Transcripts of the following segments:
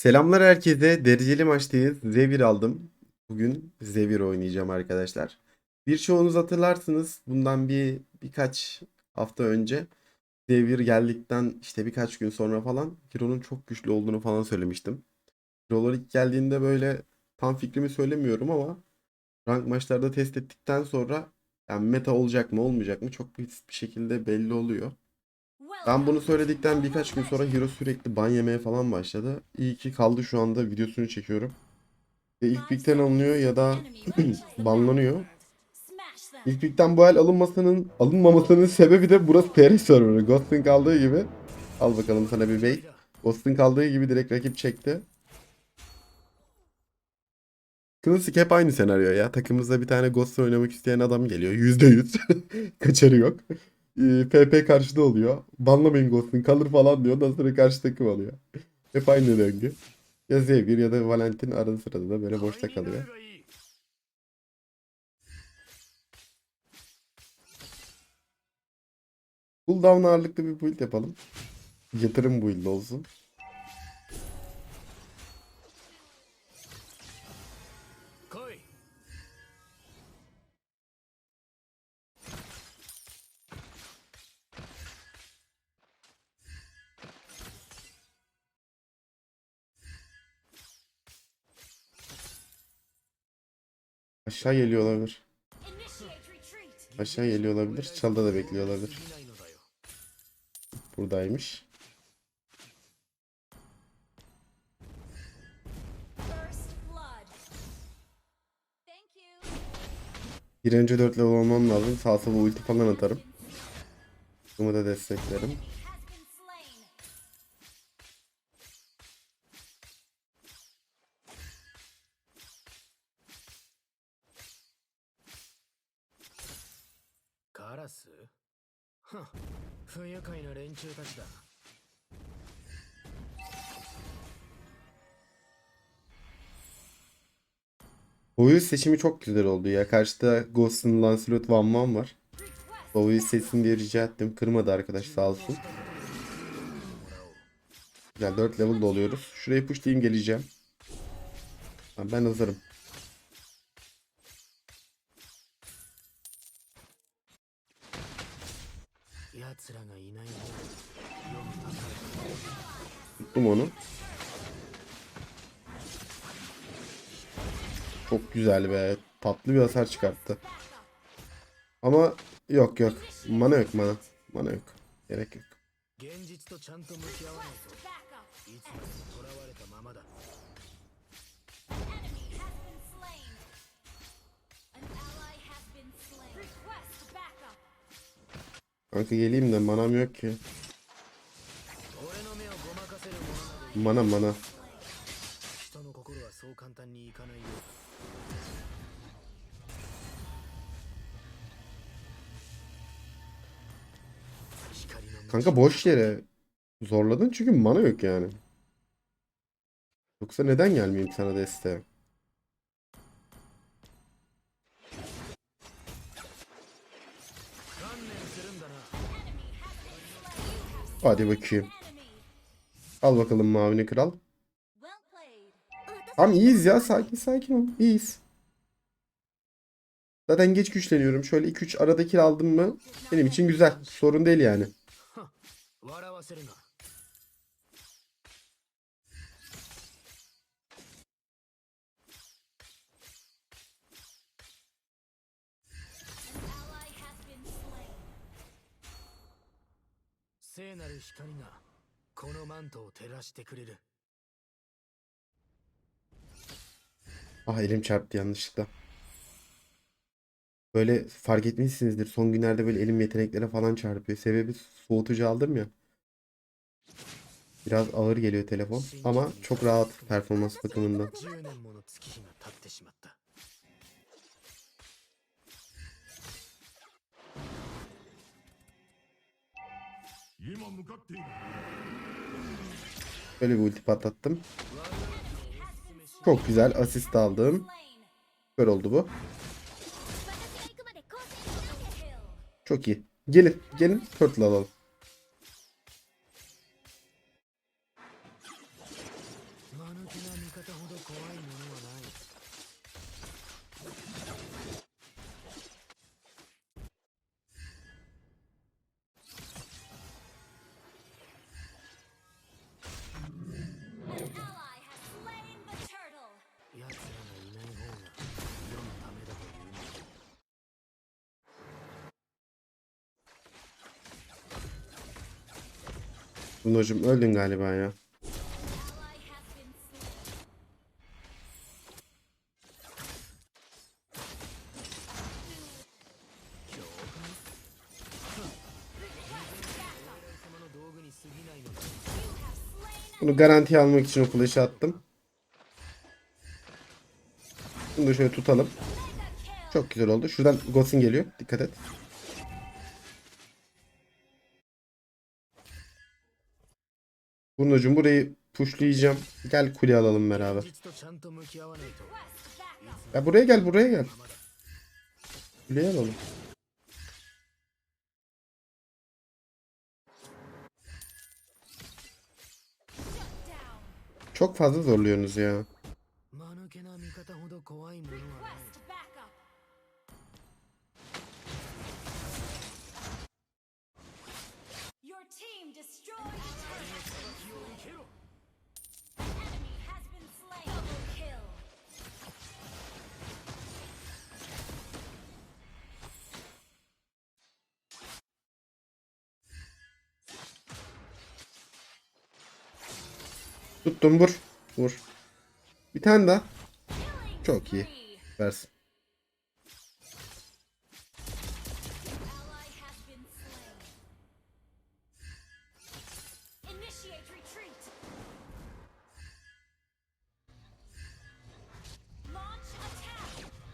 Selamlar herkese. Dereceli maçtayız. Zevir aldım. Bugün Zevir oynayacağım arkadaşlar. Birçoğunuz hatırlarsınız. Bundan bir birkaç hafta önce Zevir geldikten işte birkaç gün sonra falan Hero'nun çok güçlü olduğunu falan söylemiştim. Hero'lar ilk geldiğinde böyle tam fikrimi söylemiyorum ama rank maçlarda test ettikten sonra yani meta olacak mı olmayacak mı çok bir şekilde belli oluyor. Ben bunu söyledikten birkaç gün sonra Hero sürekli ban yemeye falan başladı. İyi ki kaldı şu anda videosunu çekiyorum. Ve ilk pickten alınıyor ya da banlanıyor. İlk pickten bu el alınmasının alınmamasının sebebi de burası PR serverı. Ghost'un kaldığı gibi. Al bakalım sana bir bait. Ghost'un kaldığı gibi direkt rakip çekti. Klasik hep aynı senaryo ya. Takımımızda bir tane Ghost oynamak isteyen adam geliyor. %100. Kaçarı yok. Ee, PP karşıda oluyor. Banlamayın Ghost'un kalır falan diyor. Ondan sonra karşı takım alıyor. Hep aynı döngü. Ya Zevgir ya da Valentin arada sırada da böyle boşta kalıyor. Cooldown ağırlıklı bir build yapalım. Yatırım build olsun. Aşağı geliyor olabilir. Aşağı geliyor olabilir. Çalda da bekliyor olabilir. Buradaymış. Bir önce 4 level olmam lazım. Sağ sola ulti falan atarım. Bunu da desteklerim. 中たちだ Boyu seçimi çok güzel oldu ya. Karşıda Ghost'un Lancelot Van Van var. Boyu seçsin diye rica ettim. Kırmadı arkadaş sağ olsun. Güzel 4 level oluyoruz. Şurayı pushlayayım geleceğim. Tamam, Ben hazırım. Tuttum onu. Çok güzel be. Tatlı bir hasar çıkarttı. Ama yok yok. Mana yok mana. Mana yok. Gerek yok. Kanka geleyim de manam yok ki. Mana mana. Kanka boş yere zorladın çünkü mana yok yani. Yoksa neden gelmeyeyim sana desteğe? Hadi bakayım. Al bakalım mavini kral. Tamam iyiyiz ya sakin sakin ol. İyiyiz. Zaten geç güçleniyorum. Şöyle 2-3 aradaki aldım mı benim için güzel. Sorun değil yani. このマントを照らしてくれる Ah elim çarptı yanlışlıkla. Böyle fark etmişsinizdir. Son günlerde böyle elim yeteneklere falan çarpıyor. Sebebi soğutucu aldım ya. Biraz ağır geliyor telefon ama çok rahat performans bakımından. Böyle bir ulti patlattım. Çok güzel asist aldım. Böyle oldu bu. Çok iyi. Gelin, gelin turtle alalım. だ You have slain Bunu garantiye almak için o flash'ı attım. Bunu da şöyle tutalım. Çok güzel oldu. Şuradan Gosin geliyor. Dikkat et. Burnucum burayı pushlayacağım. Gel kule alalım beraber. Ya buraya gel buraya gel. Kuleyi alalım. Çok fazla zorluyorsunuz ya. Your team destroyed Tuttum vur. Vur. Bir tane daha. Çok iyi. Versin.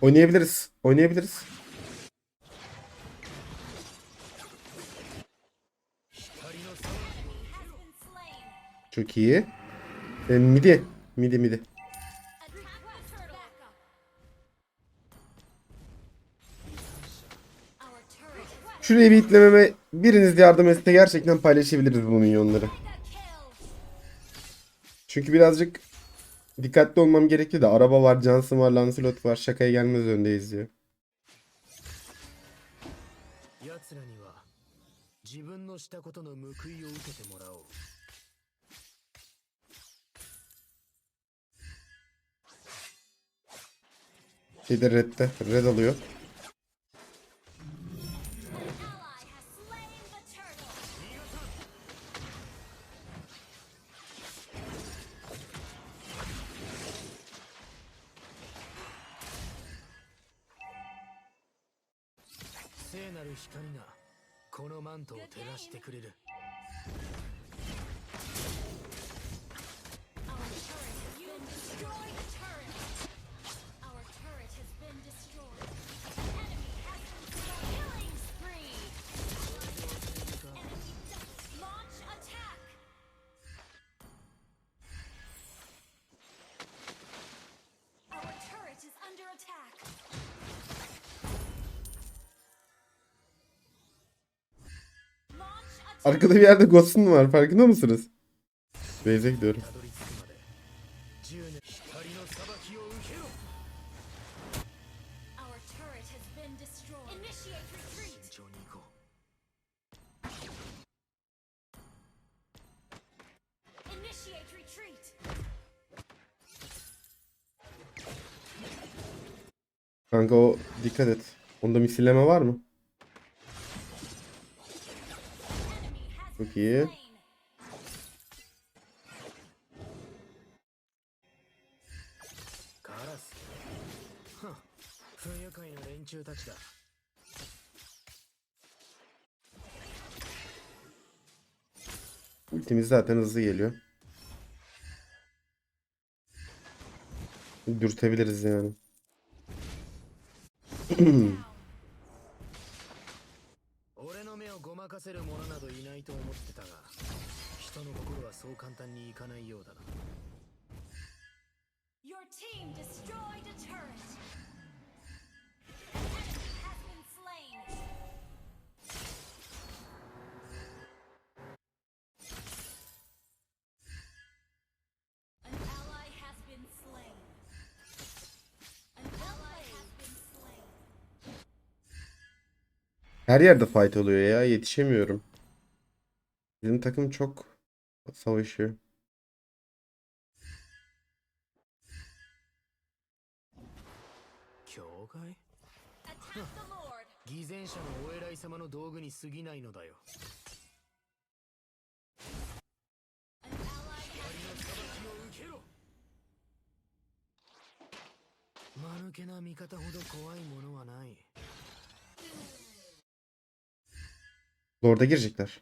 Oynayabiliriz. Oynayabiliriz. Çok iyi. E, midi. Midi midi. Şuraya bir itlememe biriniz yardım etse gerçekten paylaşabiliriz bu minyonları. Çünkü birazcık dikkatli olmam gerekli de araba var, Johnson var, Lancelot var. Şakaya gelmez öndeyiz diyor. Şeyde redde. Red alıyor.「聖なる光がこのマントを照らしてくれる Arkada bir yerde Ghost'un var farkında mısınız? Base'e gidiyorum. Kanka o dikkat et. Onda misilleme var mı? Çok iyi. Ultimiz zaten hızlı geliyor. Dürtebiliriz yani. せる者などいないと思ってたが人の心はそう簡単にいかないようだな Your team destroyed a turret. Her yerde fight oluyor ya. Yetişemiyorum. Bizim takım çok savaşıyor. Manukena mikata hodo kowai mono wa nai. Lord'a girecekler.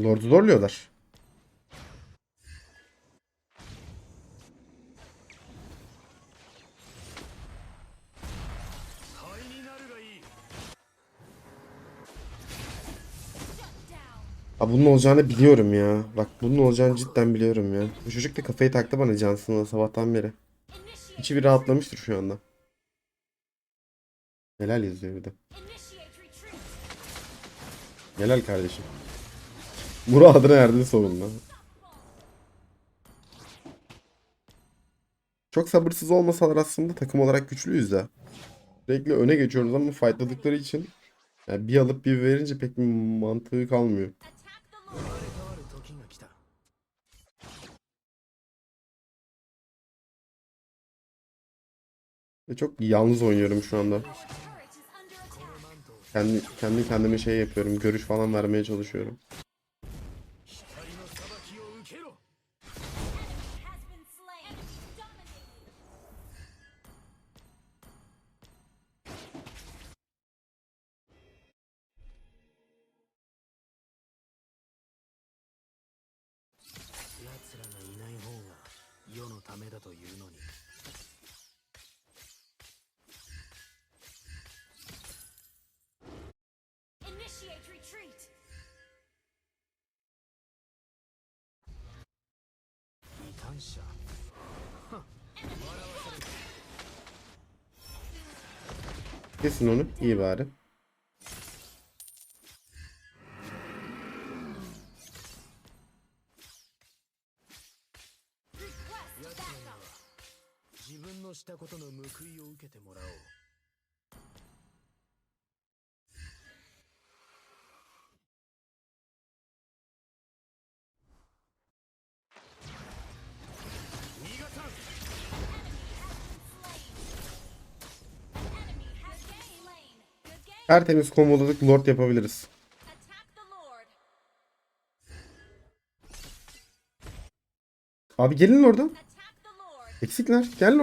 Lord'u zorluyorlar. Ha bunun olacağını biliyorum ya. Bak bunun olacağını cidden biliyorum ya. Bu çocuk da kafayı taktı bana cansınla sabahtan beri. İçi bir rahatlamıştır şu anda. Helal yazıyor bir de. Helal kardeşim. Muradına erdin sonunda. Çok sabırsız olmasalar aslında takım olarak güçlüyüz ya. Sürekli öne geçiyoruz ama fightladıkları için yani bir alıp bir verince pek bir mantığı kalmıyor. Ve çok yalnız oynuyorum şu anda. Kendi, kendi kendime şey yapıyorum. Görüş falan vermeye çalışıyorum. 光の裁きを受けろ Enemy has been slain. Enemy dominated. 奴らがいない方が世のためだというのに shop. Kesin onu. Tertemiz komboladık. Lord yapabiliriz. Abi gelin Lord. Eksikler. Attack the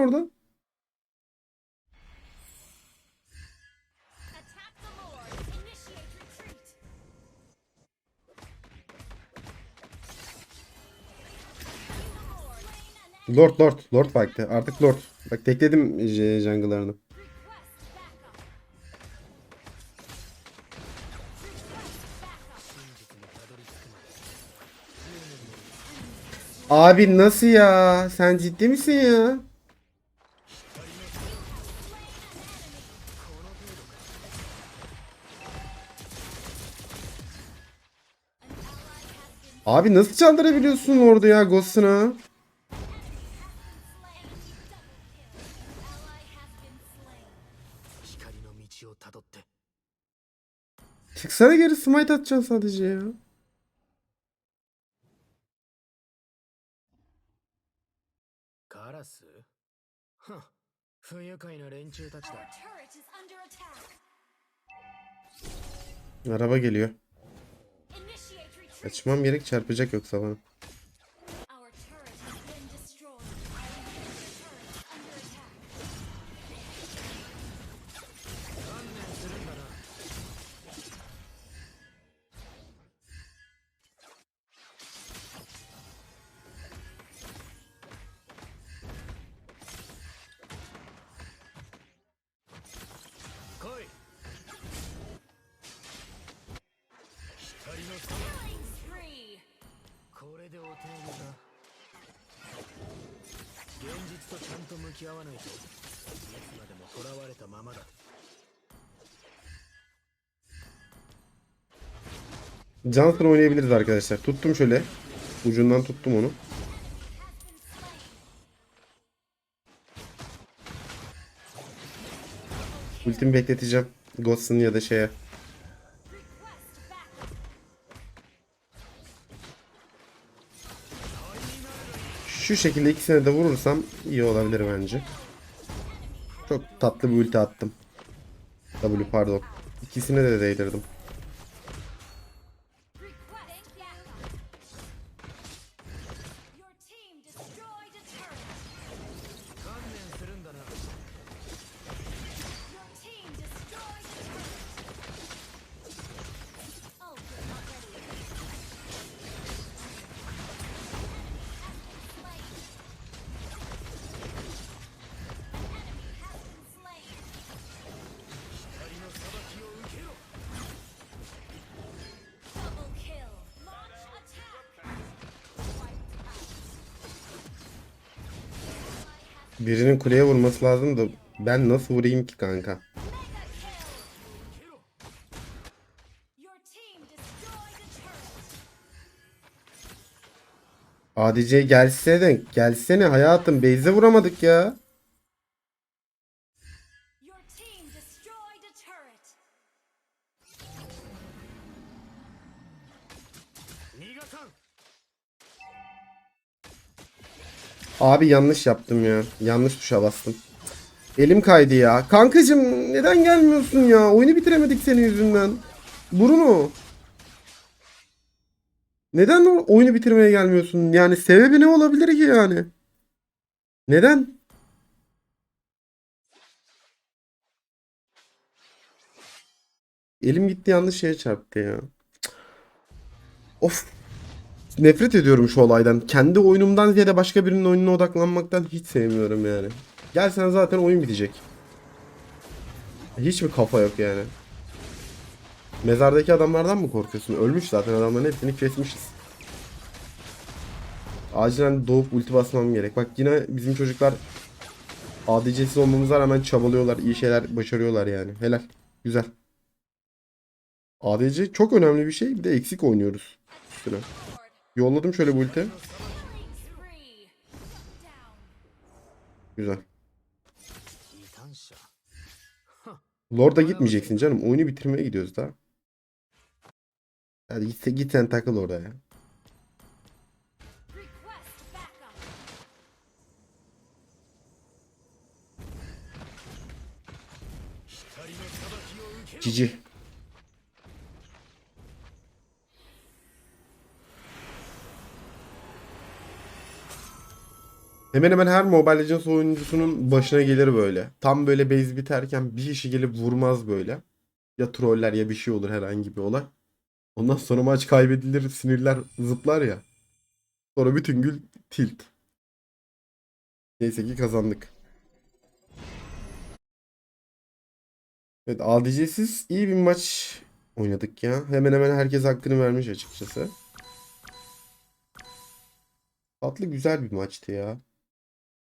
Lord. Lord. Lord fight'te. Artık Lord. Bak tekledim jungle'larını. Abi nasıl ya? Sen ciddi misin ya? Abi nasıl çaldırabiliyorsun orada ya Ghost'una? Çıksana geri smite atacaksın sadece ya. 不愉快な連中たち Our だ turret is under attack. Araba geliyor. Initiate retreat. Açmam gerek çarpacak yoksa bana. これでお手上げだ現実とちゃんと向き合わないといつまでも囚われたままだ Johnson oynayabiliriz arkadaşlar. Tuttum şöyle. Ucundan tuttum onu. Has been slain. Ultimi bekleteceğim. Ghost'un ya da şeye. Şu şekilde ikisine de vurursam iyi olabilir bence. Çok tatlı bir ulti attım. W pardon. İkisine de değdirdim. Birinin kuleye vurması lazım da ben nasıl vurayım ki kanka? ADC gelse de gelsene hayatım base'e vuramadık ya. Abi yanlış yaptım ya. Yanlış tuşa bastım. Elim kaydı ya. Kankacım neden gelmiyorsun ya? Oyunu bitiremedik senin yüzünden. Bruno. Neden oyunu bitirmeye gelmiyorsun? Yani sebebi ne olabilir ki yani? Neden? Elim gitti yanlış şeye çarptı ya. Of. Nefret ediyorum şu olaydan. Kendi oyunumdan ziyade başka birinin oyununa odaklanmaktan hiç sevmiyorum yani. Gelsen zaten oyun bitecek. Hiç mi kafa yok yani? Mezardaki adamlardan mı korkuyorsun? Ölmüş zaten adamların hepsini kesmişiz. Acilen doğup ulti basmam gerek. Bak yine bizim çocuklar ADC'siz olmamıza rağmen çabalıyorlar. iyi şeyler başarıyorlar yani. Helal. Güzel. ADC çok önemli bir şey. Bir de eksik oynuyoruz. Üstüne. Yolladım şöyle bu ulti. Güzel. Lord'a gitmeyeceksin canım. Oyunu bitirmeye gidiyoruz daha. Hadi gitse git sen takıl oraya. Cici. Hemen hemen her Mobile Legends oyuncusunun başına gelir böyle. Tam böyle base biterken bir kişi gelip vurmaz böyle. Ya troller ya bir şey olur herhangi bir olay. Ondan sonra maç kaybedilir, sinirler zıplar ya. Sonra bütün gün tilt. Neyse ki kazandık. Evet ADC'siz iyi bir maç oynadık ya. Hemen hemen herkes hakkını vermiş açıkçası. Tatlı güzel bir maçtı ya.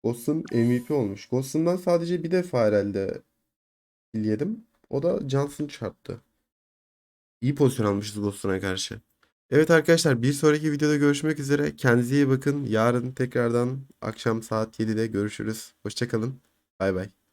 Ghost'un MVP olmuş. Ghost'undan sadece bir defa herhalde kill yedim. O da Johnson çarptı. İyi pozisyon almışız Ghost'una karşı. Evet arkadaşlar bir sonraki videoda görüşmek üzere. Kendinize iyi bakın. Yarın tekrardan akşam saat 7'de görüşürüz. Hoşçakalın. Bay bay.